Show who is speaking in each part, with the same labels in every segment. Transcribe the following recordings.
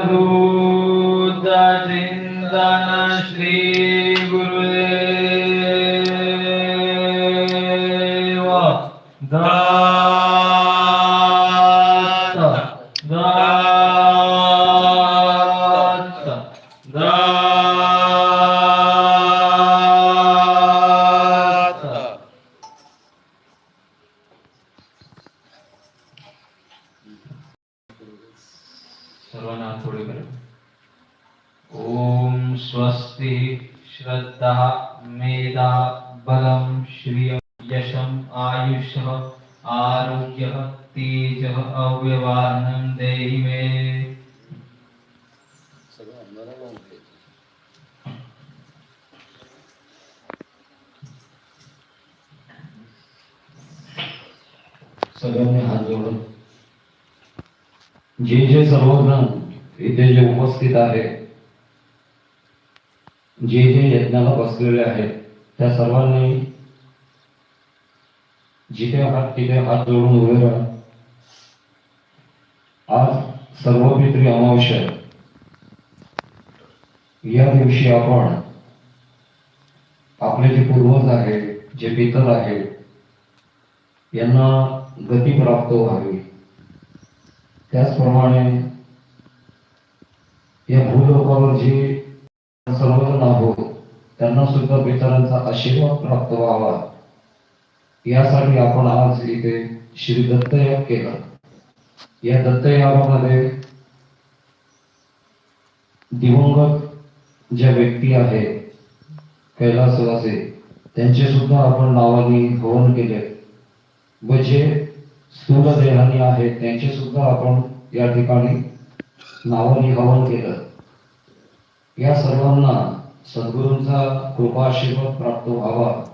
Speaker 1: Jesus. श्रद्धा मेधा बलं श्रियं यशम् आयुषः आरोग्यः तेजः अव्यवहारं देहि मे.
Speaker 2: सगळ्यांनी हात जोडून जे जे सर्वजण इथे जे उपस्थित आहे जे जे यज्ञाला बसलेले आहेत त्या सर्वांनी जिथे हात तिथे हात जोडून उभे राहा. आज सर्व पित्री अमावश्य या दिवशी आपण आपले जे पूर्वज आहेत जे पितर आहेत यांना गती प्राप्त व्हावी. त्याचप्रमाणे या भूलोकावर जे सर्वजण आहोत त्यांना सुद्धा पितरांचा आशीर्वाद प्राप्त व्हावा. यासाठी आपण आज इथे श्री दत्तयाग केला. या दत्तयागामध्ये दिवंगत ज्या व्यक्ती आहेत कैलासवासे त्यांचे सुद्धा आपण नावाने हवन केले. व जे स्थूल देहानी आहेत त्यांचे सुद्धा आपण या ठिकाणी नावाने हवन केलं. या सर्वांना सद्गुरूंचा कृपाशीर्वाद प्राप्त व्हावा.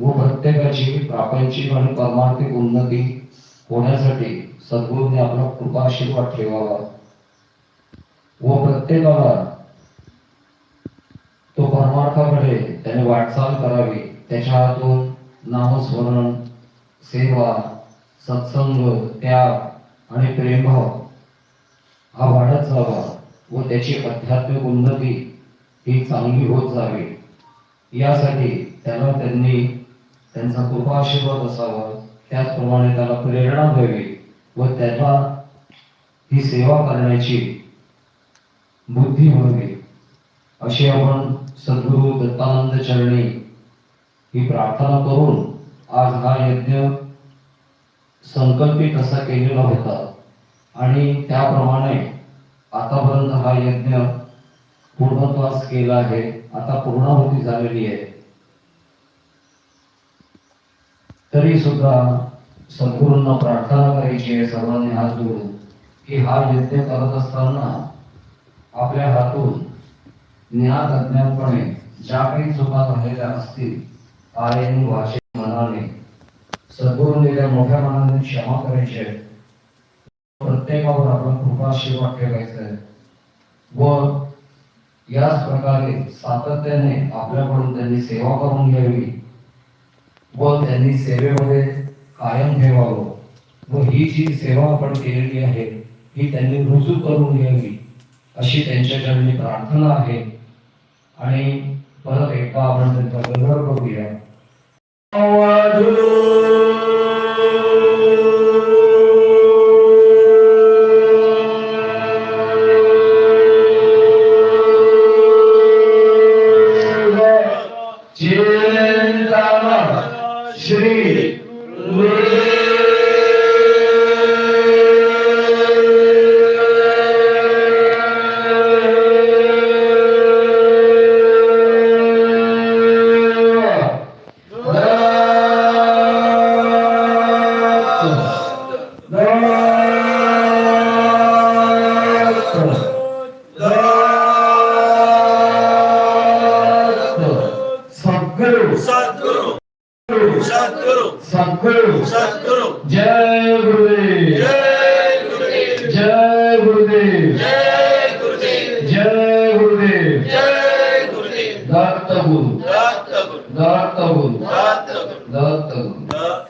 Speaker 2: व प्रत्येकाची प्रापंचिक आणि परमार्थिक उन्नती होण्यासाठी सद्गुरूंनी आपला कृपाशीर्वाद ठेवावा. व प्रत्येकाला तो परमार्थाकडे त्याने वाटचाल करावी. त्याच्या हातून नामस्मरण सेवा सत्संग त्याग आणि प्रेमभाव हा वाढत जावा. व त्याची अध्यात्मिक उन्नती ही चांगली होत जावी. यासाठी त्याला त्यांनी त्यांचा कृपा आशीर्वाद असावा. त्याचप्रमाणे त्याला प्रेरणा द्यावी व त्याला ही सेवा करण्याची बुद्धी व्हावी. अशी आपण सद्गुरु दत्तानंद चरणी ही प्रार्थना करून आज हा यज्ञ संकल्पित असा केलेला होता. आणि त्याप्रमाणे आतापर्यंत हा यज्ञ पूर्णत्वास केला आहे. आता पूर्णाहुती झालेली आहे. तरी सुद्धा संपूर्ण प्रार्थना करायची आहे सर्वांनी हात जोडून की हा यज्ञ करत असताना आपल्या हातून ज्ञात अज्ञातपणे ज्या काही चुका झालेल्या असतील काळेने वाचे मनाने. सद्गुरूंनी मोठ्या मनाने क्षमा करायची आहे. प्रत्येकावर आपण कृपा आशीर्वाद ठेवायचा आहे व याच प्रकारे सातत्याने आपल्याकडून त्यांनी सेवा करून घ्यावी. व त्यांनी सेवेमध्ये कायम ठेवावं. व ही जी सेवा आपण केलेली आहे ही त्यांनी रुजू करून घ्यावी अशी त्यांच्या चरणी प्रार्थना आहे. आणि परत एकदा आपण त्यांचा सतगुरु
Speaker 3: सतगुरु
Speaker 2: जय गुरुदेव
Speaker 3: जय गुरुदेव
Speaker 2: जय गुरुदेव
Speaker 3: जय गुरुदेव
Speaker 2: जय गुरुदेव
Speaker 3: जय गुरुदेव दत्त गुरु दत्त गुरु
Speaker 2: दत्त गुरु
Speaker 3: दत्त गुरु
Speaker 2: दत्त गुरु